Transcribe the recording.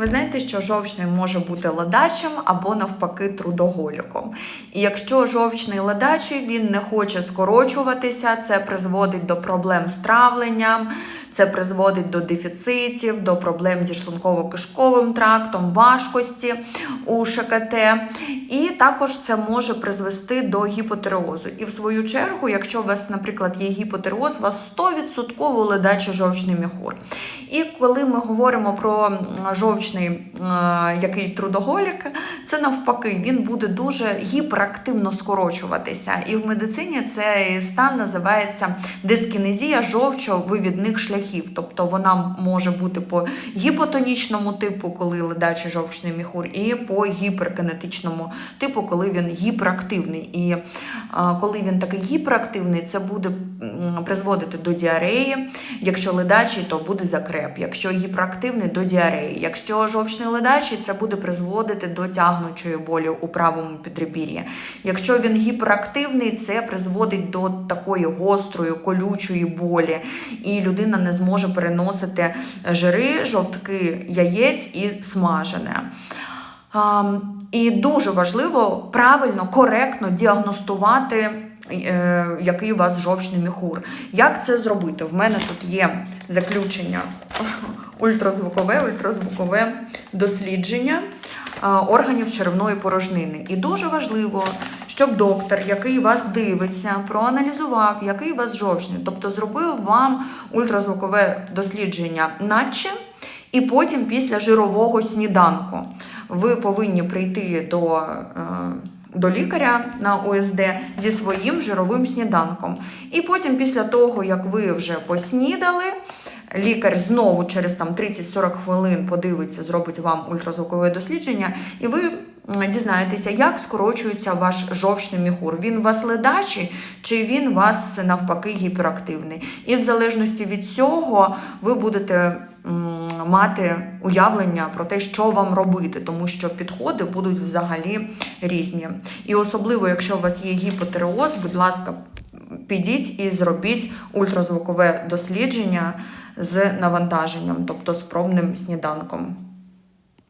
Ви знаєте, що жовчний може бути ледачим або навпаки трудоголіком. І якщо жовчний ледачий, він не хоче скорочуватися, це призводить до проблем з травленням, це призводить до дефіцитів, до проблем зі шлунково-кишковим трактом, важкості у ШКТ. І також це може призвести до гіпотереозу. І в свою чергу, якщо у вас, наприклад, є гіпотереоз, у вас 100% ледачий жовчний міхур. І коли ми говоримо про жовчний е, який трудоголік, це навпаки, він буде дуже гіперактивно скорочуватися. І в медицині цей стан називається дискінезія жовчовивідних шляхів. Тобто вона може бути по гіпотонічному типу, коли ледачий жовчний міхур, і по гіперкінетичному типу, коли він гіперактивний. І е, коли він такий гіперактивний, це буде призводити до діареї. Якщо ледачий, то буде закреп. Якщо гіперактивний до діареї. Якщо жовчний ледачий, це буде призводити до тягнучої болі у правому підребір'ї. Якщо він гіперактивний, це призводить до такої гострої, колючої болі, і людина не зможе переносити жири, жовтки яєць і смажене. І дуже важливо правильно, коректно діагностувати, який у вас жовчний міхур. Як це зробити? В мене тут є заключення ультразвукове, ультразвукове дослідження органів черевної порожнини. І дуже важливо, щоб доктор, який вас дивиться, проаналізував, який у вас жовчний, тобто зробив вам ультразвукове дослідження, наче. І потім після жирового сніданку ви повинні прийти до, е, до лікаря на ОСД зі своїм жировим сніданком. І потім, після того, як ви вже поснідали, лікар знову через там 30-40 хвилин подивиться, зробить вам ультразвукове дослідження, і ви дізнаєтеся, як скорочується ваш жовчний міхур. Він вас ледачий, чи він вас навпаки гіперактивний. І в залежності від цього ви будете мати уявлення про те, що вам робити, тому що підходи будуть взагалі різні. І особливо, якщо у вас є гіпотереоз, будь ласка, підіть і зробіть ультразвукове дослідження з навантаженням, тобто з пробним сніданком.